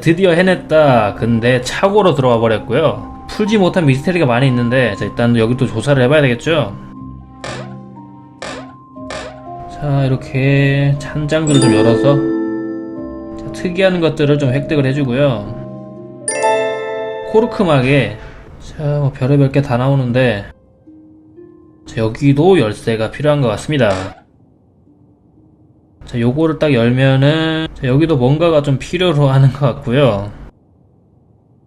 드디어 해냈다. 근데 차고로 들어와 버렸고요. 풀지 못한 미스테리가 많이 있는데 자, 일단 여기 또 조사를 해봐야 되겠죠. 자 이렇게 찬장들을 좀 열어서 자, 특이한 것들을 좀 획득을 해주고요. 코르크막에 자 뭐 별의별 게 다 나오는데 자, 여기도 열쇠가 필요한 것 같습니다. 자, 요거를 딱 열면은 자, 여기도 뭔가가 좀 필요로 하는 것 같고요.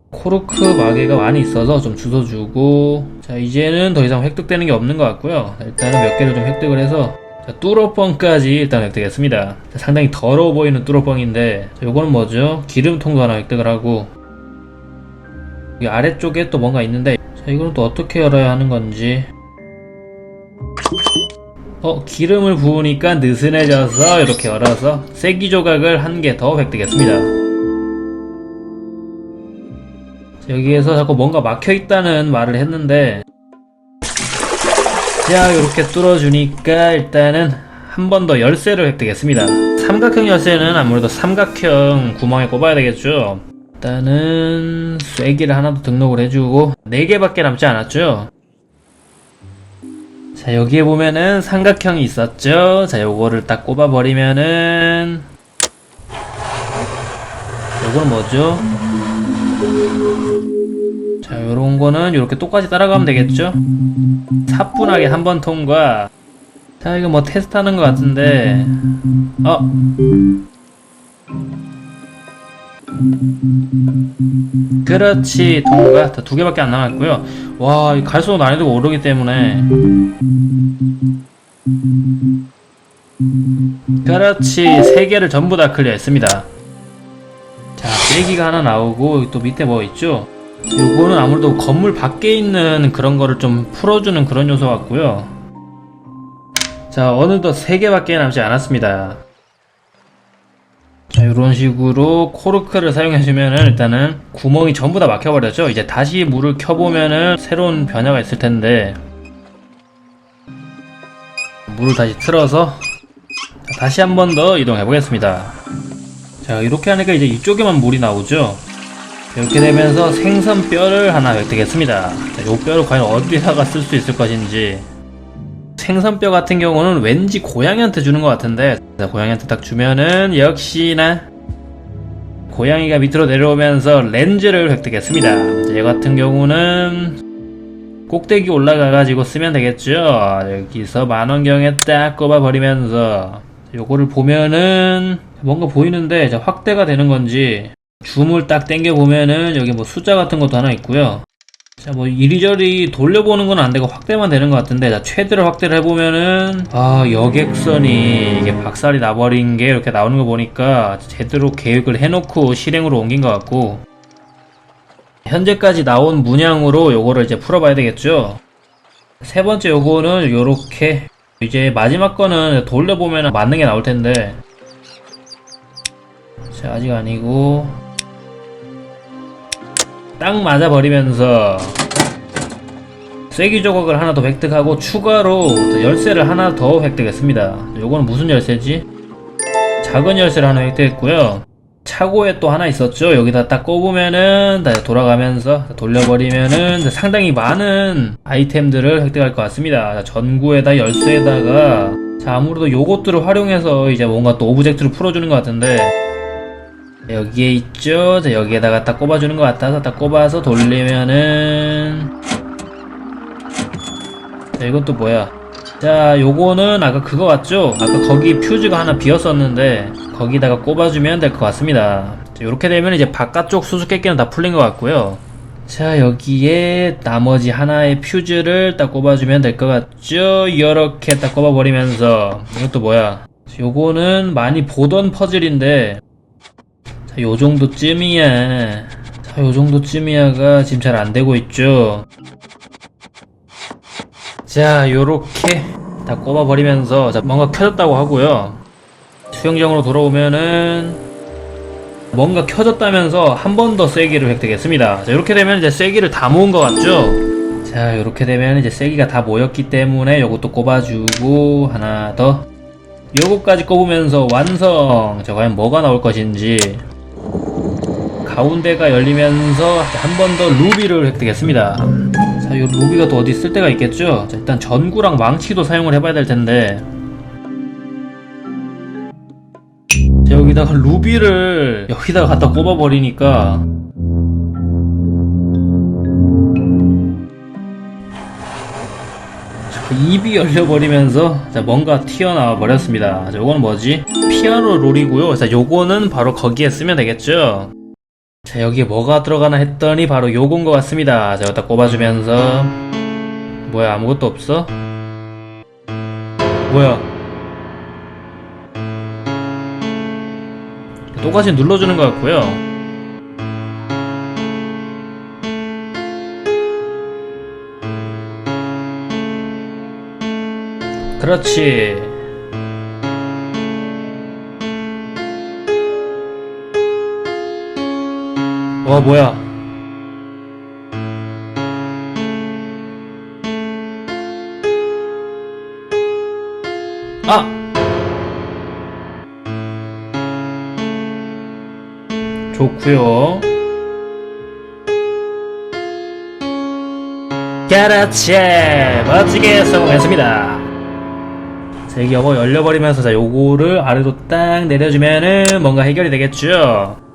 코르크 마개가 많이 있어서 좀 주워주고 자 이제는 더 이상 획득되는 게 없는 것 같고요. 일단은 몇 개를 좀 획득을 해서 자, 뚜러뻥까지 일단 획득했습니다. 자, 상당히 더러워 보이는 뚜러뻥인데 자, 요거는 뭐죠? 기름통도 하나 획득을 하고 이 아래쪽에 또 뭔가 있는데 자 이거는 또 어떻게 열어야 하는 건지 어, 기름을 부으니까 느슨해져서 이렇게 열어서 쐐기 조각을 한 개 더 획득했습니다. 자, 여기에서 자꾸 뭔가 막혀 있다는 말을 했는데 자, 이렇게 뚫어주니까 일단은 한 번 더 열쇠를 획득했습니다. 삼각형 열쇠는 아무래도 삼각형 구멍에 꼽아야 되겠죠. 일단은 쐐기를 하나 더 등록을 해주고 4개밖에 남지 않았죠. 자 여기에 보면은 삼각형이 있었죠? 자 요거를 딱 꼽아 버리면은 요거는 뭐죠? 자 요런 거는 요렇게 똑같이 따라가면 되겠죠? 사뿐하게 한 번 통과. 자 이거 뭐 테스트 하는 것 같은데. 어 그렇지 자, 두 개밖에 안 남았고요. 와이 갈수록 난이도가 오르기 때문에. 그렇지 세 개를 전부 다 클리어했습니다. 자 빼기가 하나 나오고 또 밑에 뭐 있죠? 요거는 아무래도 건물 밖에 있는 그런 거를 좀 풀어주는 그런 요소 같고요. 자 어느덧 세 개밖에 남지 않았습니다 자, 이런 식으로 코르크를 사용해주면은 일단은 구멍이 전부 다 막혀버렸죠. 이제 다시 물을 켜보면은 새로운 변화가 있을 텐데 물을 다시 틀어서 자, 다시 한 번 더 이동해 보겠습니다. 자, 이렇게 하니까 이제 이쪽에만 물이 나오죠. 자, 이렇게 되면서 생선 뼈를 하나 획득했습니다. 자, 이 뼈를 과연 어디다가 쓸 수 있을 것인지 생선뼈 같은 경우는 왠지 고양이한테 주는 것 같은데 자, 고양이한테 딱 주면은 역시나 고양이가 밑으로 내려오면서 렌즈를 획득했습니다. 자, 얘 같은 경우는 꼭대기 올라가가지고 쓰면 되겠죠. 여기서 만원경에 딱 꼽아버리면서 요거를 보면은 뭔가 보이는데 자, 확대가 되는 건지 줌을 딱 당겨 보면은 여기 뭐 숫자 같은 것도 하나 있고요. 자, 뭐, 이리저리 돌려보는 건 안 되고 확대만 되는 것 같은데, 자, 최대로 확대를 해보면은, 아, 여객선이 이게 박살이 나버린 게 이렇게 나오는 거 보니까 제대로 계획을 해놓고 실행으로 옮긴 것 같고, 현재까지 나온 문양으로 요거를 이제 풀어봐야 되겠죠? 세 번째 요거는 요렇게, 이제 마지막 거는 돌려보면 맞는 게 나올 텐데, 자, 아직 아니고, 딱 맞아버리면서 쐐기 조각을 하나 더 획득하고 추가로 열쇠를 하나 더 획득했습니다. 요거는 무슨 열쇠지? 작은 열쇠를 하나 획득했고요. 차고에 또 하나 있었죠. 여기다 딱 꼽으면은 다 돌아가면서 돌려버리면은 상당히 많은 아이템들을 획득할 것 같습니다. 자, 전구에다 열쇠에다가 자 아무래도 요것들을 활용해서 이제 뭔가 또 오브젝트를 풀어주는 것 같은데 여기에 있죠. 자, 여기에다가 딱 꼽아주는 것 같아서 딱 꼽아서 돌리면은 자, 또 뭐야? 자, 요거는 아까 그거 같죠? 아까 거기 퓨즈가 하나 비었었는데 거기다가 꼽아주면 될 것 같습니다. 자, 요렇게 되면 이제 바깥쪽 수수께끼는 다 풀린 것 같고요. 자, 여기에 나머지 하나의 퓨즈를 딱 꼽아주면 될 것 같죠? 이렇게 딱 꼽아버리면서 이것도 뭐야? 요거는 많이 보던 퍼즐인데 자, 요 정도쯤이야. 자, 요 정도쯤이야가 지금 잘 안 되고 있죠. 자, 요렇게 다 꼽아버리면서, 자, 뭔가 켜졌다고 하고요. 수영장으로 돌아오면은, 뭔가 켜졌다면서 한 번 더 쐐기를 획득했습니다. 자, 이렇게 되면 이제 쐐기를 다 모은 것 같죠? 자, 이렇게 되면 이제 쐐기가 다 모였기 때문에 요것도 꼽아주고, 하나 더. 요거까지 꼽으면서 완성 자 과연 뭐가 나올 것인지 가운데가 열리면서 한 번 더 루비를 획득했습니다 자, 요 루비가 또 어디 쓸 데가 있겠죠? 자, 일단 전구랑 망치도 사용을 해봐야 될 텐데. 자, 여기다가 루비를 여기다가 갖다 꼽아버리니까. 자, 입이 열려버리면서 자, 뭔가 튀어나와 버렸습니다. 자, 요거는 뭐지? 피아노 롤이고요. 자, 요거는 바로 거기에 쓰면 되겠죠? 자 여기에 뭐가 들어가나 했더니 바로 요건 것 같습니다. 자 여기다 꼽아주면서. 뭐야 아무것도 없어? 뭐야? 똑같이 눌러주는 것 같고요. 그렇지 와 뭐야? 아! 좋구요. 그렇지 멋지게 성공했습니다. 자 여기 요거 열려버리면서 자 요거를 아래로 딱 내려주면은 뭔가 해결이 되겠죠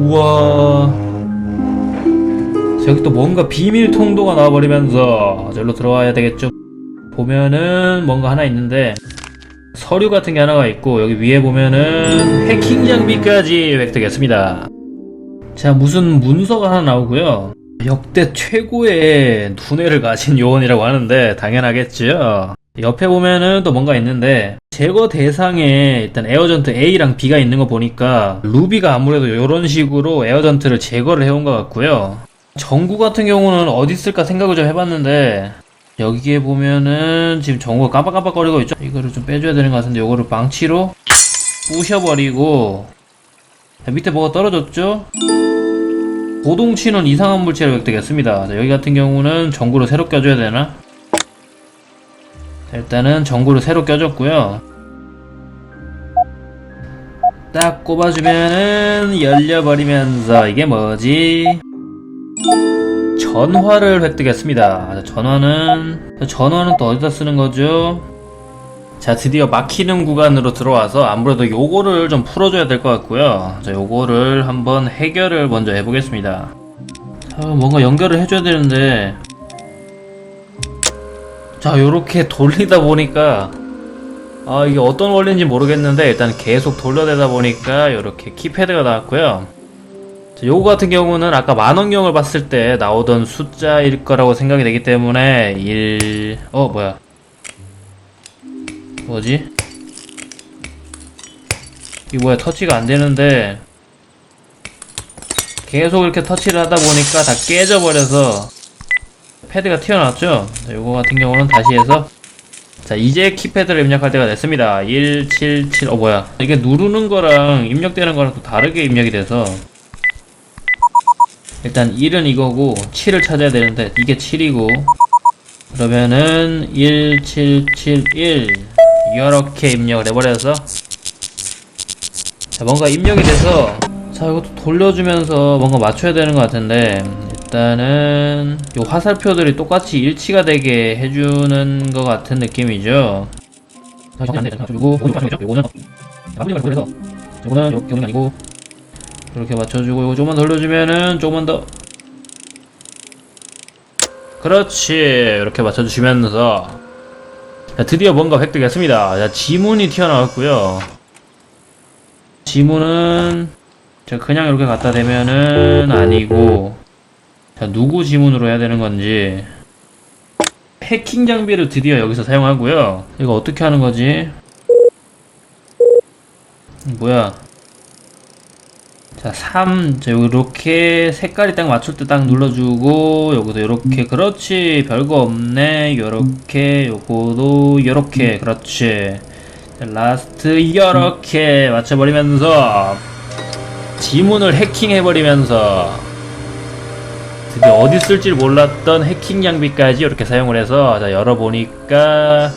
우와. 저기 또 뭔가 비밀 통도가 나와버리면서 저기로 들어와야 되겠죠. 보면은 뭔가 하나 있는데 서류 같은 게 하나가 있고 여기 위에 보면은 해킹 장비까지 획득했습니다. 자 무슨 문서가 하나 나오고요. 역대 최고의 두뇌를 가진 요원이라고 하는데 당연하겠죠. 옆에 보면은 또 뭔가 있는데 제거 대상에 일단 에어전트 A랑 B가 있는 거 보니까 루비가 아무래도 이런 식으로 에어전트를 제거를 해온 것 같고요. 전구 같은 경우는 어디 있을까 생각을 좀 해봤는데 여기에 보면은 지금 전구가 깜빡깜빡거리고 있죠. 이거를 좀 빼줘야 되는 것 같은데 이거를 망치로 부셔버리고 자, 밑에 뭐가 떨어졌죠? 고동치는 이상한 물체를 획득했습니다. 자, 여기 같은 경우는 전구를 새로 껴줘야 되나? 자, 일단은 전구를 새로 껴줬고요. 딱 꼽아주면은 열려버리면서 이게 뭐지? 전화를 획득했습니다. 자, 전화는 자, 전화는 또 어디다 쓰는 거죠? 자 드디어 막히는 구간으로 들어와서 아무래도 요거를 좀 풀어줘야 될 것 같고요. 자 요거를 한번 해결을 먼저 해보겠습니다. 자, 뭔가 연결을 해줘야 되는데 자 요렇게 돌리다 보니까 아 이게 어떤 원리인지 모르겠는데 일단 계속 돌려대다 보니까 요렇게 키패드가 나왔고요 자, 요거 같은 경우는 아까 만원경을 봤을 때 나오던 숫자일 거라고 생각이 되기 때문에 1... 어 뭐야 뭐지? 이거 뭐야 터치가 안 되는데 계속 이렇게 터치를 하다 보니까 다 깨져버려서 패드가 튀어나왔죠? 자, 요거 같은 경우는 다시 해서 자 이제 키패드를 입력할 때가 됐습니다 177 어 뭐야 이게 누르는 거랑 입력되는 거랑 또 다르게 입력이 돼서 일단 1은 이거고 7을 찾아야 되는데 이게 7이고 그러면은 1771 이렇게 입력을 해버려서 자 뭔가 입력이 돼서 자 이것도 돌려주면서 뭔가 맞춰야 되는 것 같은데 일단은 요 화살표들이 똑같이 일치가 되게 해주는 것 같은 느낌이죠. 그리고 요거는 그래서 요거는 이렇게 오는 게 아니고 이렇게 맞춰주고 요거 조금만 돌려주면은 조금만 더 그렇지. 이렇게 맞춰주시면서 자, 드디어 뭔가 획득했습니다. 자, 지문이 튀어나왔고요. 지문은 제가 그냥 이렇게 갖다 대면은 아니고 자 누구 지문으로 해야 되는 건지. 해킹 장비를 드디어 여기서 사용하고요. 이거 어떻게 하는 거지? 음, 뭐야? 자, 3, 자, 요렇게 색깔이 딱 맞출 때 딱 눌러주고, 요거도 요렇게, 그렇지, 별거 없네, 요렇게, 요거도 요렇게, 그렇지. 자, 라스트, 요렇게 맞춰버리면서, 지문을 해킹해버리면서, 드디어 어디 쓸지 몰랐던 해킹 장비까지 이렇게 사용을 해서, 자, 열어보니까,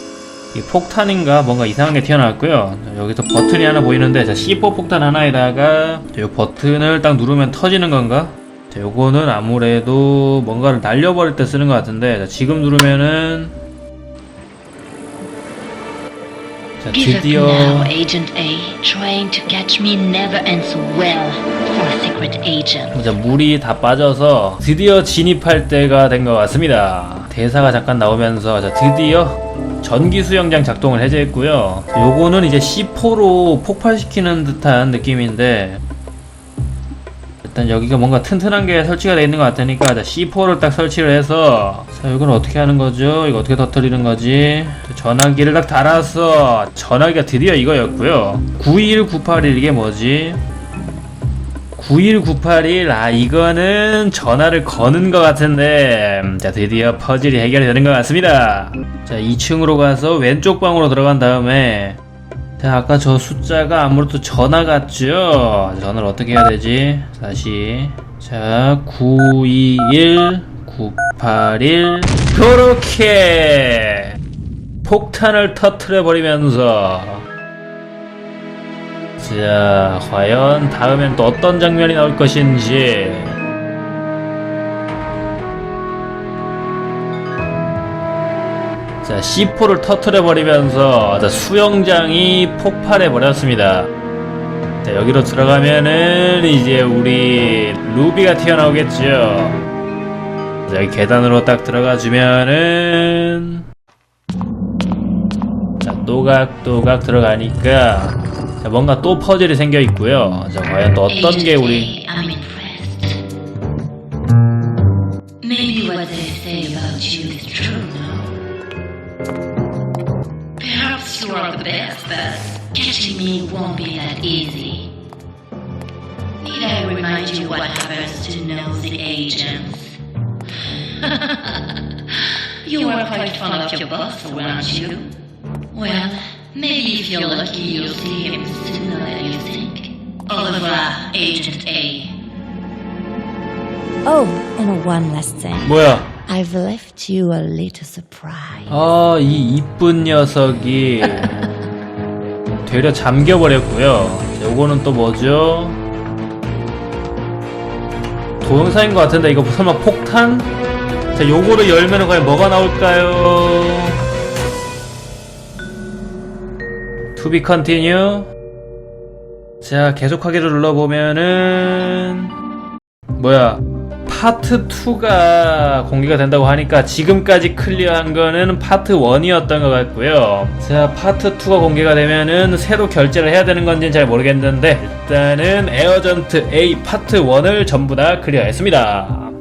이 폭탄인가 뭔가 이상한 게 튀어나왔고요. 자, 여기서 버튼이 하나 보이는데 자, C4 폭탄 하나에다가 자, 요 버튼을 딱 누르면 터지는 건가? 자, 요거는 아무래도 뭔가를 날려버릴 때 쓰는 것 같은데 자, 지금 누르면은 자, 드디어 자, 물이 다 빠져서 드디어 진입할 때가 된 것 같습니다. 대사가 잠깐 나오면서 자, 드디어 전기 수영장 작동을 해제했고요. 요거는 이제 C4로 폭발시키는 듯한 느낌인데 일단 여기가 뭔가 튼튼한 게 설치가 되어 있는 것 같으니까 자, C4를 딱 설치를 해서 자 이건 어떻게 하는 거죠? 이거 어떻게 터뜨리는 거지? 자, 전화기를 딱 달아서 전화기가 드디어 이거였고요. 91981 이게 뭐지? 91981, 아, 이거는 전화를 거는 것 같은데, 음, 자, 드디어 퍼즐이 해결이 되는 것 같습니다. 자, 2층으로 가서 왼쪽 방으로 들어간 다음에, 자, 아까 저 숫자가 아무래도 전화 같죠? 전화를 어떻게 해야 되지? 다시. 자, 921, 981, 그렇게! 폭탄을 터트려 버리면서, 자, 과연 다음엔 또 어떤 장면이 나올 것인지. 자, C4를 터트려버리면서 자, 수영장이 폭발해버렸습니다. 자, 여기로 들어가면은 이제 우리 루비가 튀어나오겠죠. 자, 여기 계단으로 딱 들어가주면은 자, 또각또각 들어가니까 자, 뭔가 또 퍼즐이 생겨 있고요. 자, 과연 또 어떤 게 우리 you are quite fond of your boss, aren't you? Well, maybe if you're lucky, you'll see him sooner than you think. Au revoir, Agent A. Oh, and one last thing. 뭐야? I've left you a little surprise. 아, 이 이쁜 녀석이 되려 잠겨버렸고요. 자, 요거는 또 뭐죠? 동영상인 것 같은데 이거 설마 폭탄? 자, 요거를 열면은 과연 뭐가 나올까요? To be continue. 자, 계속하기를 눌러보면은 뭐야? 파트 2가 공개가 된다고 하니까 지금까지 클리어한 거는 파트 1이었던 것 같고요. 자, 파트 2가 공개가 되면은 새로 결제를 해야 되는 건지는 잘 모르겠는데 일단은 에어전트 A 파트 1을 전부 다 클리어했습니다.